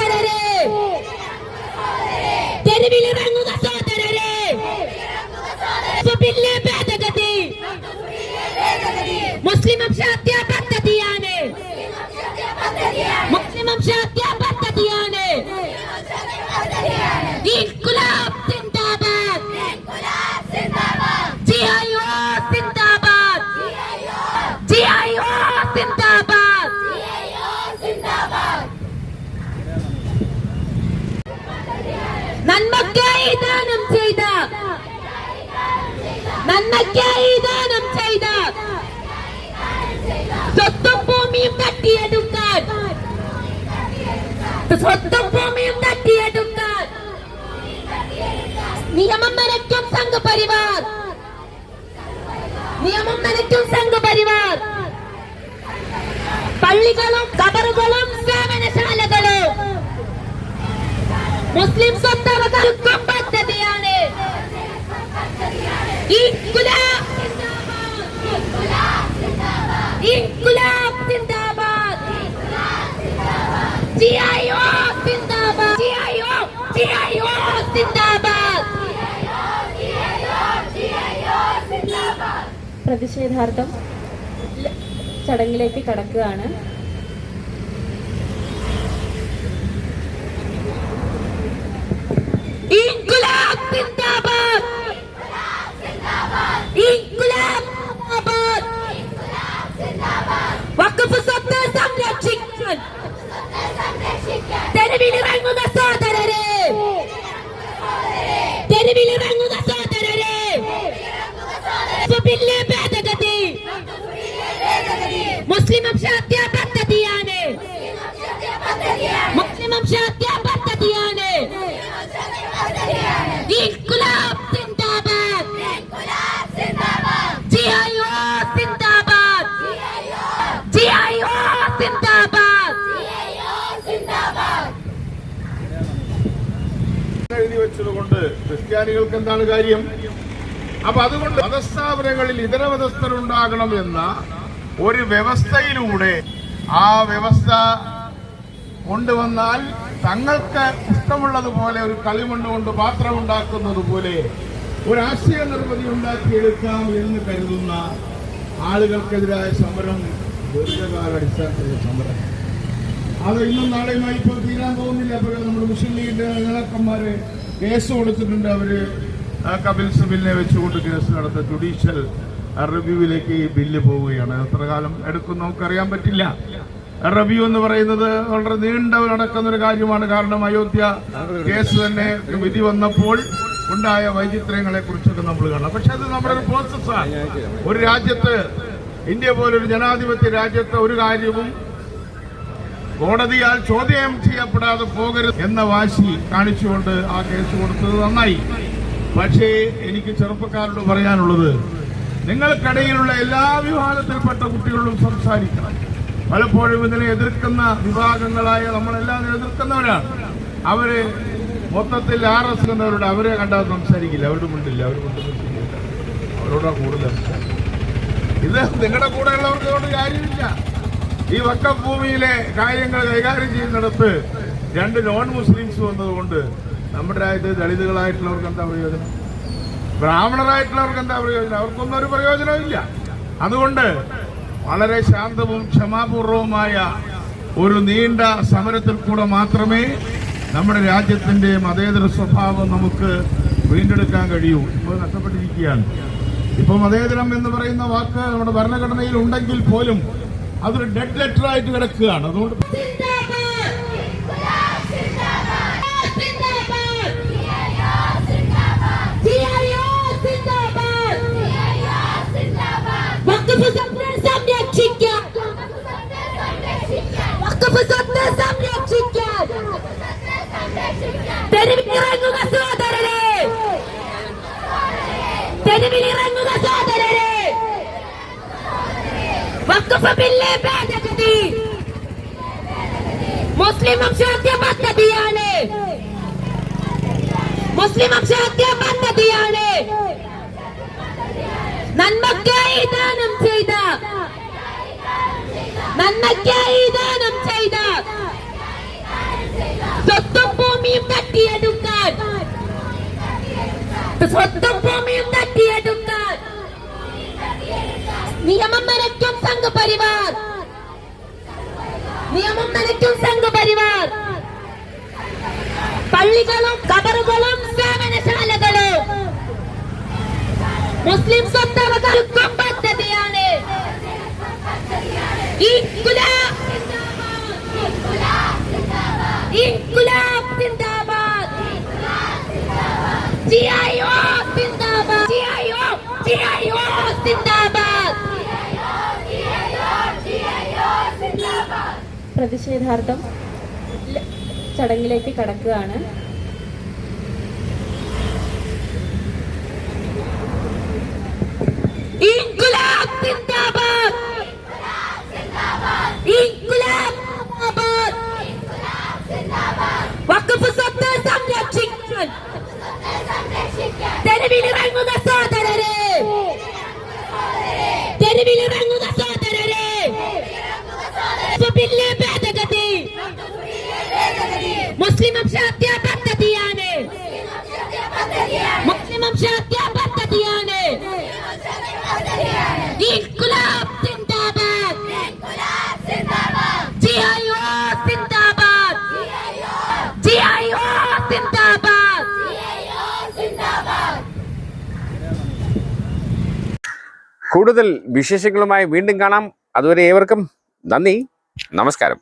തെരുവിലിറങ്ങുന്ന നന്മയ്ക്കായി ദാനം ചെയ്ത നന്മയ്ക്കായി ദാനം ചെയ്ത സ്വത്തും ഭൂമിയും തട്ടിയെടുക്കാൻ സ്വത്തും ഭൂമിയും തട്ടിയെടുക്കാൻ നിയമം നനയ്ക്കും സംഘപരിവാർ നിയമം നനയ്ക്കും സംഘപരിവാർ പള്ളികളും കബറുകളും സേവനശാലകളും മുസ്ലിം സ്വത്തവകൾക്കും പദ്ധതിയാണ് പ്രതിഷേധാർത്ഥം ചടങ്ങിലേക്ക് കടക്കുകയാണ് ഇൻകുലാബ് സിന്ദാബാദ് ഇൻകുലാബ് സിന്ദാബാദ് വഖഫ് സ്വത്ത് സംരക്ഷിക്കാൻ തെരുവിലിറങ്ങുന്ന സോദരരെ തെരുവിലിറങ്ങുന്ന സോദരരെ ബില്ല് ഭേദഗതി. മുസ്ലിം വംശഹത്യാ എഴുതി വെച്ചതുകൊണ്ട് ക്രിസ്ത്യാനികൾക്ക് എന്താണ് കാര്യം? അപ്പൊ അതുകൊണ്ട് മതസ്ഥാപനങ്ങളിൽ ഇതര മതസ്ഥരുണ്ടാകണം എന്ന ഒരു വ്യവസ്ഥയിലൂടെ ആ വ്യവസ്ഥ കൊണ്ടുവന്നാൽ തങ്ങൾക്ക് ഇഷ്ടമുള്ളതുപോലെ ഒരു കളിമണ്ണ് കൊണ്ട് പാത്രം ഉണ്ടാക്കുന്നത് പോലെ ഒരു ആശയ നിർമ്മിതി ഉണ്ടാക്കിയെടുക്കാം എന്ന് കരുതുന്ന ആളുകൾക്കെതിരായ സമരം ദീർഘകാല അടിസ്ഥാനത്തിലുള്ള സമരം അത് ഇന്നും നാളെയുമായി ഇപ്പോൾ തീരാൻ പോകുന്നില്ല. അപ്പോൾ നമ്മുടെ മുസ്ലിം ലീഗിന്റെ നേതാക്കന്മാര് കേസ് കൊടുത്തിട്ടുണ്ട്. അവർ ആ കപിൽ സിബിലിനെ വെച്ചുകൊണ്ട് കേസ് നടത്ത ജുഡീഷ്യൽ റിവ്യൂവിലേക്ക് ഈ ബില്ല് പോവുകയാണ്. എത്ര കാലം എടുക്കും നമുക്കറിയാൻ പറ്റില്ല. റിവ്യൂ എന്ന് പറയുന്നത് വളരെ നീണ്ട നടക്കുന്ന ഒരു കാര്യമാണ്. കാരണം അയോധ്യ കേസ് തന്നെ വിധി വന്നപ്പോൾ ഉണ്ടായ വൈചിത്രങ്ങളെ കുറിച്ചൊക്കെ നമ്മൾ കാണാം. പക്ഷെ അത് നമ്മുടെ ഒരു പ്രോസസ്സാണ് ഒരു രാജ്യത്ത് ഇന്ത്യ പോലൊരു ജനാധിപത്യ രാജ്യത്ത് ഒരു കാര്യവും കോടതിയാൽ ചോദ്യം ചെയ്യപ്പെടാതെ പോകരുത് എന്ന വാശി കാണിച്ചുകൊണ്ട് ആ കേസ് കൊടുത്തത് നന്നായി. പക്ഷേ എനിക്ക് ചെറുപ്പക്കാരോട് പറയാനുള്ളത് നിങ്ങൾക്കിടയിലുള്ള എല്ലാ വിഭാഗത്തിൽപ്പെട്ട കുട്ടികളോടും സംസാരിക്കണം. പലപ്പോഴും ഇതിനെ എതിർക്കുന്ന വിഭാഗങ്ങളായ നമ്മളെല്ലാം എതിർക്കുന്നവരാണ്. അവർ മൊത്തത്തിൽ ആർ എസ് എന്നവരോട് അവരെ കണ്ടാൽ സംസാരിക്കില്ല. അവരുടെ മുന്നില്ല അവർ മിണ്ടുന്നില്ല അവരോടാ കൂടുതൽ ഇത് നിങ്ങളുടെ കൂടെയുള്ളവർക്ക് കാര്യമില്ല. ഈ വക്കം ഭൂമിയിലെ കാര്യങ്ങൾ കൈകാര്യം ചെയ്യുന്നിടത്ത് രണ്ട് നോൺ മുസ്ലിംസ് വന്നതുകൊണ്ട് നമ്മുടെ രാജ്യത്ത് ദളിതുകളായിട്ടുള്ളവർക്ക് എന്താ പ്രയോജനം? ബ്രാഹ്മണരായിട്ടുള്ളവർക്ക് എന്താ പ്രയോജനം? അവർക്കൊന്നും ഒരു പ്രയോജനവും ഇല്ല. അതുകൊണ്ട് വളരെ ശാന്തവും ക്ഷമാപൂർവവുമായ ഒരു നീണ്ട സമരത്തിൽ കൂടെ മാത്രമേ നമ്മുടെ രാജ്യത്തിന്റെ മതേതര സ്വഭാവം നമുക്ക് വീണ്ടെടുക്കാൻ കഴിയൂ. ഇപ്പോൾ നഷ്ടപ്പെട്ടിരിക്കുകയാണ്. ഇപ്പൊ മതേതരം എന്ന് പറയുന്ന വാക്ക് നമ്മുടെ ഭരണഘടനയിൽ ഉണ്ടെങ്കിൽ പോലും അതൊരു ഡെഡ് ലെറ്റർ ആയിട്ട് കിടക്കുകയാണ്. അതുകൊണ്ട് യൂസഫില്ലേ ഭേദഗതി മുസ്ലിം വംശഹത്യ പദ്ധതിയാണ് മുസ്ലിം വംശഹത്യ പദ്ധതിയാണ് നന്മക്കായി ദാനം ചെയ്ത നന്മക്കായി ദാനം ചെയ്ത സ്വത്തും ഭൂമിയും തട്ടിയെടുക്കാൻ സ്വത്തും ഭൂമിയും തട്ടിയെടുക്കാൻ നിയമം നനയ്ക്കും സംഘപരിവാർ നിയമം നനയ്ക്കും സംഘപരിവാർ പള്ളികളും കബറുകളും സേവനശാലകളും മുസ്ലിം സ്വത്തവകൾക്കും പദ്ധതിയാണ്. ഇൻകുലാബ് സിന്ദാബാദ്. ജിഐഒ പ്രതിഷേധാർത്ഥം ചടങ്ങിലേക്ക് കടക്കുകയാണ്. വഖഫ് സ്വത്ത് സംരക്ഷിക്കാൻ! തെരുവിലിറങ്ങുക സോദരരെ! തെരുവിലിറങ്ങുക സോദരരെ! ബില്ല് മുസ്ലിം വംശഹത്യ പദ്ധതിയാണ് മുസ്ലിം വംശഹത്യ പദ്ധതിയാണ് കൂടുതൽ വിശേഷങ്ങളുമായി വീണ്ടും കാണാം. അതുവരെ ഏവർക്കും നന്ദി. നമസ്കാരം.